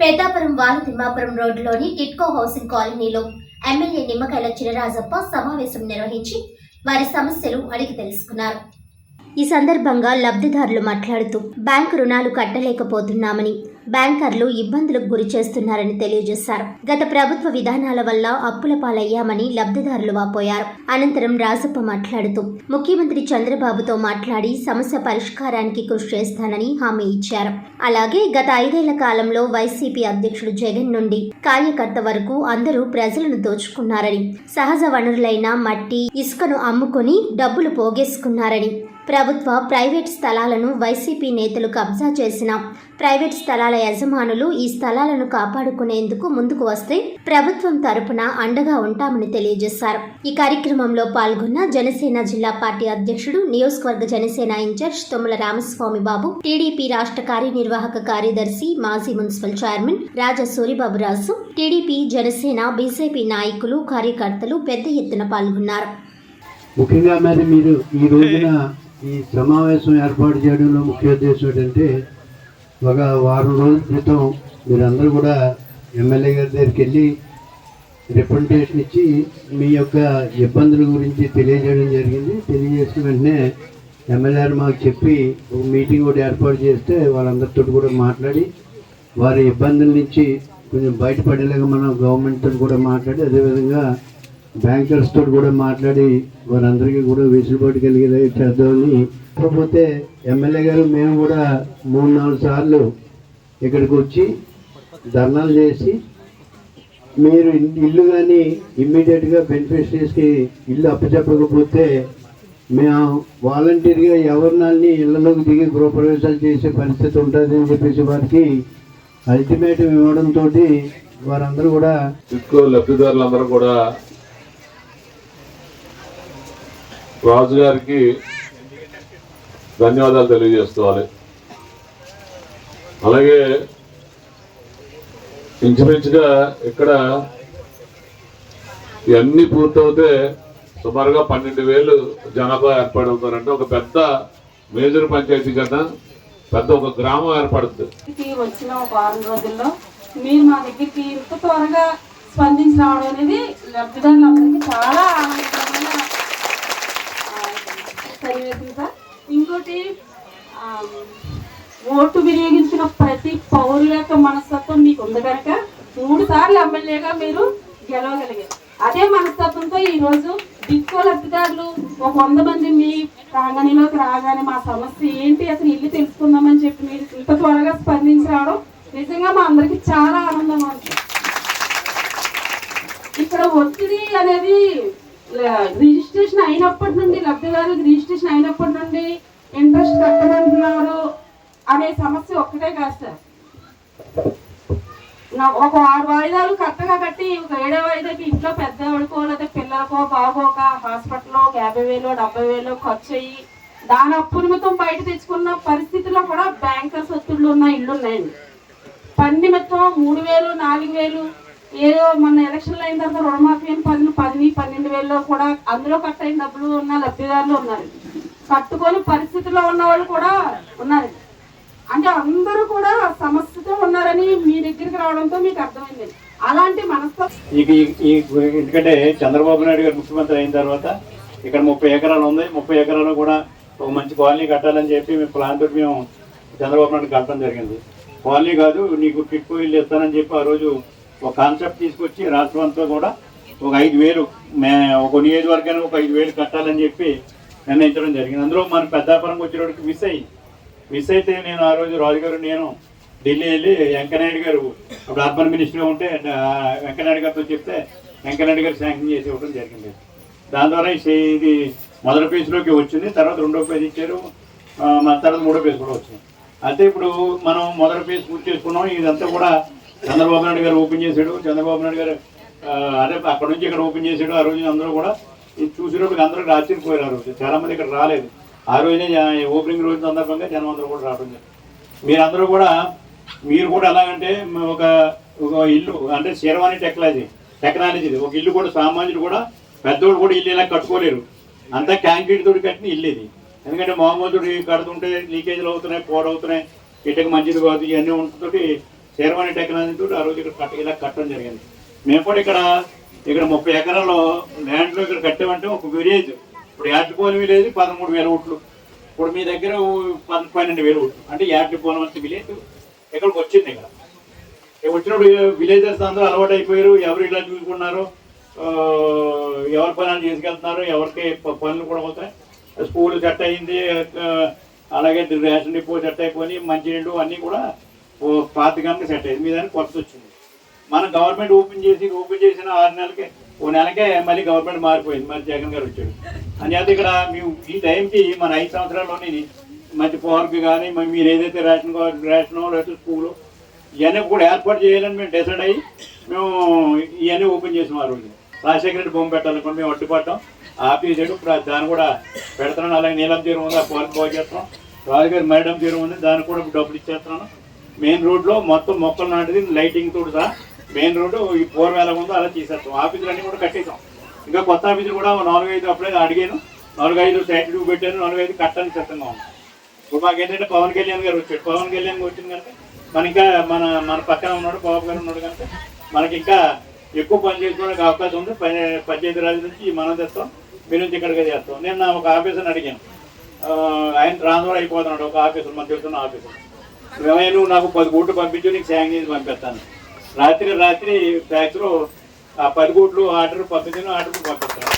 పెద్దాపురం వాలు తిమ్మాపురం రోడ్డులోని టిట్కో హౌసింగ్ కాలనీలో ఎమ్మెల్యే నిమ్మకాయల చినరాజప్ప సమావేశం నిర్వహించి వారి సమస్యలు అడిగి తెలుసుకున్నారు. ఈ సందర్భంగా లబ్ధిదారులు మాట్లాడుతూ బ్యాంకు రుణాలు కట్టలేకపోతున్నామని బ్యాంకర్లు ఇబ్బందులకు గురి చేస్తున్నారని తెలియజేశారు. గత ప్రభుత్వ విధానాల వల్ల అప్పుల పాలయ్యామని లబ్ధిదారులు వాపోయారు. అనంతరం రాజప్ప మాట్లాడుతూ ముఖ్యమంత్రి చంద్రబాబుతో మాట్లాడి సమస్య పరిష్కారానికి కృషి చేస్తానని హామీ ఇచ్చారు. అలాగే గత ఐదేళ్ళ కాలంలో వైసీపీ అధ్యక్షుడు జగన్ నుండి కార్యకర్త వరకు అందరూ ప్రజలను దోచుకున్నారని సహజ వనరులైన మట్టి ఇసుకను అమ్ముకొని డబ్బులు పోగేసుకున్నారని ప్రభుత్వ ప్రైవేట్ స్థలాలను వైసీపీ నేతలు కబ్జా చేసిన ప్రైవేట్ స్థలాల యజమానులు ఈ స్థలాలను కాపాడుకునేందుకు ముందుకు వస్తే ప్రభుత్వం తరపున అండగా ఉంటామని తెలియజేశారు. ఈ కార్యక్రమంలో పాల్గొన్న జనసేన జిల్లా పార్టీ అధ్యక్షుడు నియోజకవర్గ జనసేన ఇన్ఛార్జ్ తుమ్మల రామస్వామి బాబు టీడీపీ రాష్ట్ర కార్యనిర్వాహక కార్యదర్శి మాజీ municipal chairman Raja Suribaburaju TDP Janasena BJP నాయకులు కార్యకర్తలు పెద్ద ఎత్తున పాల్గొన్నారు. ముఖ్యంగా మరి మీరు ఈ రోజున ఈ సమావేశం ఏర్పాటు చేయడంలో ముఖ్య ఉద్దేశం ఏంటంటే ఒక వారం రోజుల క్రితం మీరందరూ కూడా ఎమ్మెల్యే గారి దగ్గరికి వెళ్ళి రిప్రజెంటేషన్ ఇచ్చి మీ యొక్క ఇబ్బందుల గురించి తెలియజేయడం జరిగింది. తెలియజేసిన వెంటనే ఎమ్మెల్యే గారు మాకు చెప్పి ఒక మీటింగ్ కూడా ఏర్పాటు చేస్తే వాళ్ళందరితో కూడా మాట్లాడి వారి ఇబ్బందుల నుంచి కొంచెం బయటపడేలాగా మనం గవర్నమెంట్ తోటి కూడా మాట్లాడి అదేవిధంగా బ్యాంకర్స్ తోటి కూడా మాట్లాడి వారందరికీ కూడా వెసులుబాటు కలిగేలా చేద్దామని కాకపోతే ఎమ్మెల్యే గారు మేము కూడా మూడు నాలుగు సార్లు ఇక్కడికి వచ్చి ధర్నాలు చేసి మీరు ఇల్లు కానీ ఇమ్మీడియట్గా బెనిఫిషరీస్కి ఇల్లు అప్పచెప్పకపోతే మేము వాలంటీర్గా ఎవరినాల్ని ఇళ్ళలోకి దిగి గృహప్రవేశాలు చేసే పరిస్థితి ఉంటుంది అని చెప్పేసి వారికి అల్టిమేటం ఇవ్వడంతో వారందరూ కూడా చిట్కో లబ్ధిదారులందరూ కూడా రాజుగారికి ధన్యవాదాలు తెలియజేసుకోవాలి. అలాగే ఇంచుమించుగా ఇక్కడ ఇవన్నీ పూర్తవుతే సుమారుగా పన్నెండు వేలు జనాభా ఏర్పడవుతారంటే ఒక పెద్ద మేజర్ పంచాయతీ కన్నా పెద్ద ఒక గ్రామం ఏర్పడుతుంది. వచ్చిన ఒక వారం రోజుల్లో మీరు మా దగ్గరికి ఇంత త్వరగా స్పందించి రావడం అనేది లబ్ధిదారులందరికీ చాలా ఆనందంగా సన్నివేశం ఇంకోటి ఓటు వినియోగించిన ప్రతి పౌరుల యొక్క మనస్తత్వం మీకు ఉంది కనుక మూడు సార్లు ఎమ్మెల్యేగా మీరు గెలవగలిగారు. అదే మనస్తత్వంతో ఈరోజు డిక్కో లబ్ధిదారులు ఒక వంద మంది మీ ప్రాంగణంలోకి రాగానే మా సమస్య ఏంటి? అసలు ఇల్లు తెలుసుకుందామని చెప్పి మీరు ఇంత త్వరగా స్పందించి రావడం నిజంగా మా అందరికి చాలా ఆనందంగా ఉంది. ఇక్కడ ఒత్తిడి అనేది రిజిస్ట్రేషన్ అయినప్పటి నుండి లబ్ధిదారు రిజిస్ట్రేషన్ అయినప్పటి నుండి ఇంట్రెస్ట్ కట్టమంటున్నారు అనే సమస్య ఒక్కటే కాదు సార్. ఒక ఆరు వాయిదాలు కరెక్ట్గా కట్టి ఒక ఏడో వాయిదాకి ఇంట్లో పెద్దవాడికో లేదా పిల్లలకో బాగోక హాస్పిటల్లో ఒక యాభై వేలు డెబ్బై వేలు ఖర్చు అయ్యి దాని అప్పునిమిత్తం బయట తెచ్చుకున్న పరిస్థితుల్లో కూడా బ్యాంకర్స్ ఒత్తిళ్ళు ఉన్న ఇళ్ళు ఉన్నాయండి పన్నిమిత్తం మూడు వేలు నాలుగు వేలు ఏదో మన ఎలక్షన్లు అయిన తర్వాత రుణమాఫీ అని పది పది పన్నెండు వేలలో కూడా అందులో కట్ అయిన డబ్బులు ఉన్న లబ్ధిదారులు ఉన్నారు. కట్టుకొని పరిస్థితిలో ఉన్న వాళ్ళు కూడా ఉన్నారు. అంటే అందరూ కూడా సమస్యతో ఉన్నారని మీ దగ్గరికి రావడంతో మీకు అర్థమైంది. అలాంటి మనస్తత్వం ఎందుకంటే చంద్రబాబు నాయుడు గారు ముఖ్యమంత్రి అయిన తర్వాత ఇక్కడ ముప్పై ఎకరాలు ఉంది. ముప్పై ఎకరాలు కూడా ఒక మంచి కాలనీ కట్టాలని చెప్పి మేము ప్లాన్ తోటి మేము చంద్రబాబు నాయుడు కట్టడం జరిగింది. కాలనీ కాదు నీకు టిట్కో ఇల్లు ఇస్తానని చెప్పి ఆ రోజు ఒక కాన్సెప్ట్ తీసుకొచ్చి రాష్ట్రం అంతా కూడా ఒక ఐదు వేలు మే ఒక నియోజకవర్గానికి ఒక ఐదు వేలు కట్టాలని చెప్పి నిర్ణయించడం జరిగింది. అందులో మన పెద్దాపురంకి వచ్చేటోడికి మిస్ అయ్యి మిస్ అయితే నేను ఆ రోజు రాజుగారు నేను ఢిల్లీ వెళ్ళి వెంకయ్యనాయుడు గారు అప్పుడు అర్బన్ మినిస్టర్గా ఉంటే వెంకనాయుడు వెంకయ్యనాయుడు గారితో చెప్తే వెంకయ్యనాయుడు గారు శాంక్షన్ చేసి ఇవ్వడం జరిగింది. దాని ద్వారా ఈ ఇది మొదటి పేజ్లోకి వచ్చింది తర్వాత రెండో పేజ్ ఇచ్చారు తర్వాత మూడో పేజ్ కూడా వచ్చింది. అయితే ఇప్పుడు మనం మొదటి పేజ్ పూర్తి చేసుకున్నాం ఇదంతా కూడా చంద్రబాబు నాయుడు గారు ఓపెన్ చేశాడు చంద్రబాబు నాయుడు గారు అదే అక్కడ నుంచి ఇక్కడ ఓపెన్ చేశాడు ఆ రోజు అందరూ కూడా ఇది చూసినప్పుడు అందరూ ఆశ్చర్యపోయారు ఆ రోజు. చాలా మంది ఇక్కడ రాలేదు. ఆ రోజునే ఓపెనింగ్ రోజు సందర్భంగా జనం అందరూ కూడా రావడం జరిగింది. మీరందరూ కూడా మీరు కూడా ఎలాగంటే ఒక ఒక ఇల్లు అంటే శేర్వాణి టెక్నాలజీ టెక్నాలజీ ఒక ఇల్లు కూడా సామాన్యుడు కూడా పెద్దోడు కూడా ఇల్లు ఇలా కట్టుకోలేరు. అంతా కాంక్రీట్ తోటి కట్టిన ఇల్లు ఇది. ఎందుకంటే మామూలు కడుతుంటే లీకేజీలు అవుతున్నాయి పోడవుతున్నాయి ఇటుక మంచిది కాదు ఇవన్నీ ఉంటుంది శేర్వాణి టెక్నాలజీ తోటి ఆ రోజు ఇక్కడ కట్ట ఇలా కట్టడం జరిగింది. మేము కూడా ఇక్కడ ఇక్కడ ముప్పై ఎకరాల్లో ల్యాండ్లో ఇక్కడ కట్టామంటే ఒక విలేజ్. ఇప్పుడు యాటిపోని విలేజ్ పదమూడు వేల ఓట్లు. ఇప్పుడు మీ దగ్గర పద పన్నెండు వేలు ఓట్లు. అంటే యాటిపోలం అంటే విలేజ్ ఇక్కడికి వచ్చింది ఇక్కడ? ఇక వచ్చినప్పుడు విలేజర్స్ అందరూ అలవాటు అయిపోయారు. ఎవరు ఇలా చూసుకున్నారు ఎవరి పనులు చేసుకెళ్తున్నారు ఎవరికి పనులు కూడా అవుతాయి స్కూల్ సెట్ అయింది అలాగే రేషన్ డిపో సెట్ అయిపోయి మంచినీళ్ళు అన్నీ కూడా ఓ పాతకంగా సెట్ అయింది మీ దానికి కొత్త వచ్చింది. మన గవర్నమెంట్ ఓపెన్ చేసి ఓపెన్ చేసిన ఆరు నెలలకే ఓ నెలకే మళ్ళీ గవర్నమెంట్ మారిపోయింది. మరి జగన్ గారు వచ్చాడు. అని ఇక్కడ మేము ఈ టైంకి మన ఐదు సంవత్సరాల్లోనే మంచి పార్క్ కానీ మరి మీరు ఏదైతే రేషన్ కార్డు రేషన్ లేకపోతే స్కూలు ఇవన్నీ కూడా ఏర్పాటు చేయాలని మేము డిసైడ్ అయ్యి మేము ఇవన్నీ ఓపెన్ చేసాం ఆ రోజు. రాజశేఖర రెడ్డి బొమ్మ పెట్టాలనుకోండి మేము అడ్డుపడ్డాం. ఆపేసాడు ఇప్పుడు దాన్ని కూడా పెడుతున్నాను అలాగే నీలం తీరు ఉంది ఆ పార్క్ బాగు చేస్తాం. రాజుగారి మేడం తీరు ఉంది దానికి కూడా డబ్బులు ఇచ్చేస్తున్నాను మెయిన్ రోడ్లో మొత్తం మొక్కలు నాటిది లైటింగ్ తోడు సహా మెయిన్ రోడ్డు ఈ పూర్వం ఎలా ఉందో అలా తీసేస్తాం. ఆఫీసులు అన్నీ కూడా కట్టేసాం. ఇంకా కొత్త ఆఫీసులు కూడా నాలుగు ఐదు అప్పుడే అడిగాను. నాలుగు ఐదు సైట్ పెట్టాను. నాలుగు ఐదు కట్టడానికి సిద్ధంగా ఉన్నాం. ఇప్పుడు మాకేంటంటే పవన్ కళ్యాణ్ గారు వచ్చాడు. పవన్ కళ్యాణ్ వచ్చింది కనుక మన ఇంకా మన మన పక్కన ఉన్నాడు బాబు గారు ఉన్నాడు కనుక మనకి ఇంకా ఎక్కువ పని చేసుకోవడానికి అవకాశం ఉంది. పని పంచాయతీ రాజు నుంచి మనం తెస్తాం. మీ నుంచి ఇక్కడికి చేస్తాం. నేను ఒక ఆఫీసర్ని అడిగాను. ఆయన ట్రాన్స్ఫర్ అయిపోతున్నాడు. ఒక ఆఫీసర్ మన తెలుస్తున్న ఆఫీసర్. నువ్వేమైనా నువ్వు నాకు పది కోట్లు పంపించు నీకు శాంక్షన్ చేసి పంపిస్తాను. రాత్రి రాత్రి ఫ్యాక్స్లో ఆ పది కోట్లు ఆర్డర్ పంపించాను ఆర్డర్ పంపిస్తాను.